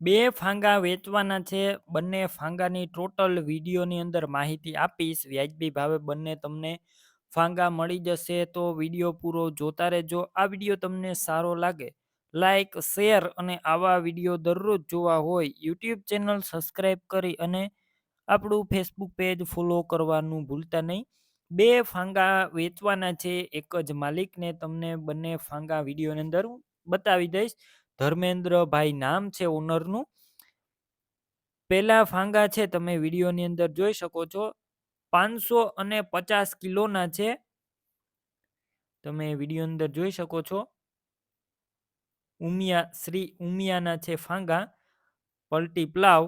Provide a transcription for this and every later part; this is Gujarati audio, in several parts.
બે ફાંગા વેચવાના છે. બંને ફાંગાની ટોટલ વિડીયોની અંદર માહિતી આપીશ. વ્યાજબી ભાવે બંને તમને ફાંગા મળી જશે તો વીડિયો પૂરો જોતા રહેજો. આ વીડિયો તમને સારો લાગે, લાઈક, શેર અને આવા વીડિયો દરરોજ જોવા હોય, યુટ્યુબ ચેનલ સબસ્ક્રાઈબ કરી અને આપણું ફેસબુક પેજ ફોલો કરવાનું ભૂલતા નહીં. બે ફાંગા વેચવાના છે, એક જ માલિકને તમને બંને ફાંગા વિડીયોની અંદર બતાવી દઈશ. ધર્મેન્દ્રભાઈ નામ છે ઓનરનું. પેલા ફાંગા છે, તમે વિડીયોની અંદર જોઈ શકો છો. પાંચસો અને પચાસ કિલોના છે. તમે વીડિયો અંદર જોઈ શકો છો. ઉમિયા, શ્રી ઉમિયાના છે ફાંગા પલટી પ્લાવ,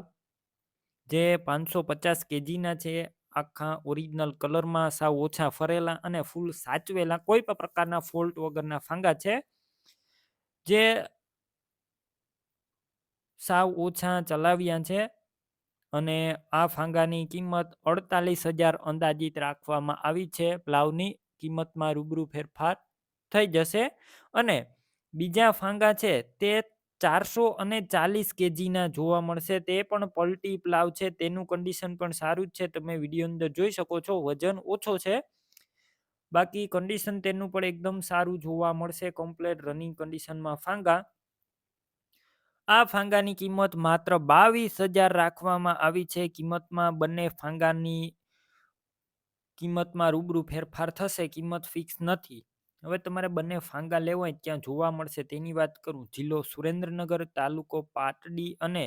જે પાંચસો પચાસ કેજીના છે આખા ઓરિજિનલ કલરમાં સાવ ઓછા ફરેલા અને ફૂલ સાચવેલા, કોઈ પણ પ્રકારના ફોલ્ટ વગરના ફાંગા છે જે સાવ ઓછા ચલાવ્યા છે અને આ ફાંગાની કિંમત અડતાલીસ હજાર અંદાજિત રાખવામાં આવી છે. પ્લાવની કિંમતમાં રૂબરૂ ફેરફાર થઈ જશે અને બીજા ફાંગા છે તે ચારસો અને ચાલીસ કેજીના જોવા મળશે. તે પણ પલટી પ્લાવ છે. તેનું કન્ડિશન પણ સારું જ છે. તમે વીડિયો અંદર જોઈ શકો છો. વજન ઓછો છે. બાકી કન્ડિશન તેનું પણ એકદમ સારું જોવા મળશે. કમ્પ્લેટ રનિંગ કન્ડિશનમાં ફાંગા આ ફાંગાની કિંમત માત્ર બાવીસ હજાર રાખવામાં આવી છે. કિંમતમાં બંને ફાંગાની કિંમતમાં રૂબરૂ ફેરફાર થશે. કિંમત ફિક્સ નથી. હવે તમારે બંને ફાંગા લેવા હોય ત્યાં જોવા મળશે. તેની વાત કરું. જિલ્લો સુરેન્દ્રનગર તાલુકો પાટડી અને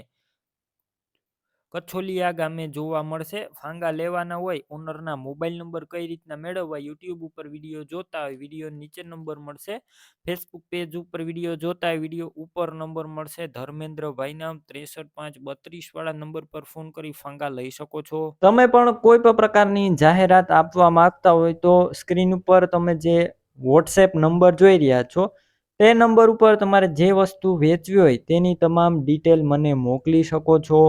કછોલિયા ગામે જોવા મળશે. ફાંગા લેવાના હોય, ઓનરના મોબાઈલ નંબર કઈ રીતના મેળવવા યુટ્યુબ ઉપર વીડિયો જોતા હોય, વીડિયો નીચે નંબર મળશે. ફેસબુક પેજ ઉપર વીડિયો જોતા હોય, વીડિયો ઉપર નંબર મળશે. ધર્મેન્દ્રભાઈ નામ ત્રેસઠ પાંચ બત્રીસ વાળા નંબર પર ફોન કરી ફાંગા લઈ શકો છો. તમે પણ કોઈ પણ પ્રકારની જાહેરાત આપવા માંગતા હોય તો સ્ક્રીન ઉપર તમે જે વોટ્સએપ નંબર જોઈ રહ્યા છો, તે નંબર ઉપર તમારે જે વસ્તુ વેચવી હોય તેની તમામ ડિટેલ મને મોકલી શકો છો.